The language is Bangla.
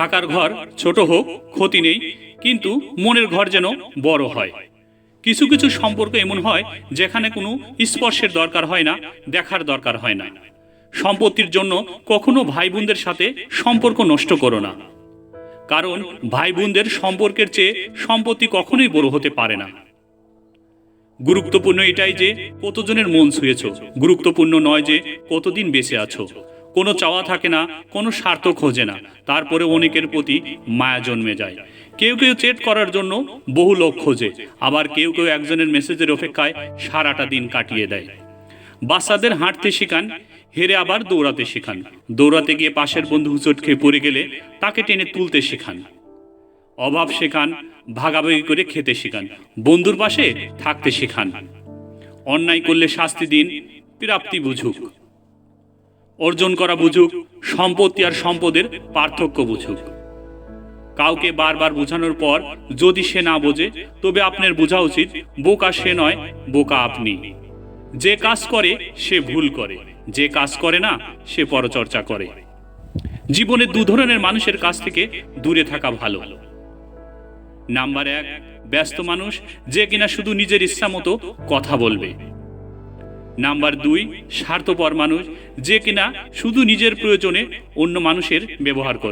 থাকার ঘর ছোট হোক, ক্ষতি নেই, কিন্তু মনের ঘর যেন বড় হয়। কিছু কিছু সম্পর্ক এমন হয় যেখানে কোনো স্পর্শের দরকার হয় না, দেখার দরকার হয় না। সম্পত্তির জন্য কখনো ভাই বোনদের সাথে সম্পর্ক নষ্ট করো না। কারণ ভাই বোনদের সম্পর্কের চেয়ে সম্পত্তি কখনোই বড় হতে পারে না। গুরুত্বপূর্ণ এটাই যে কতজনের মন ছুঁয়েছ। গুরুত্বপূর্ণ নয় যে কতদিন বেঁচে আছো। কোনো চাওয়া থাকে না, কোনো স্বার্থ খোঁজে না। তারপরে অনেকের প্রতি মায়া জন্মে যায়। কেউ কেউ চেট করার জন্য বহু লোক খোঁজে। আবার কেউ কেউ একজনের মেসেজের অপেক্ষায় সারাটা দিন কাটিয়ে দেয়। বাচ্চাদের হাঁটতে শেখান, হেরে আবার দৌড়াতে শেখান। দৌড়াতে গিয়ে পাশের বন্ধু হুচট খেয়ে পড়ে গেলে তাকে টেনে তুলতে শেখান। অভাব শেখান, ভাগাভাগি করে খেতে শেখান। বন্ধুর পাশে থাকতে শেখান। অন্যায় করলে শাস্তি দিন, প্রাপ্তি বুঝুক। অর্জন করা বুঝুক, সম্পত্তি আর সম্পদের পার্থক্য বুঝুক। কাউকে বারবার বোঝানোর পর যদি সে না বোঝে, তবে আপনার বোঝা উচিত, বোকা সে নয়, বোকা আপনি। যে কাজ করে, সে ভুল করে। যে কাজ করে না, সে পরচর্চা করে। জীবনে দু ধরনের মানুষের কাছ থেকে দূরে থাকা ভালো। নাম্বার এক, ব্যস্ত মানুষ, যে কিনা শুধু নিজের ইচ্ছা মতো কথা বলবে। নাম্বার দুই স্বার্থপর মানুষ যে কিনা শুধু নিজের প্রয়োজনে অন্য মানুষের ব্যবহার করবে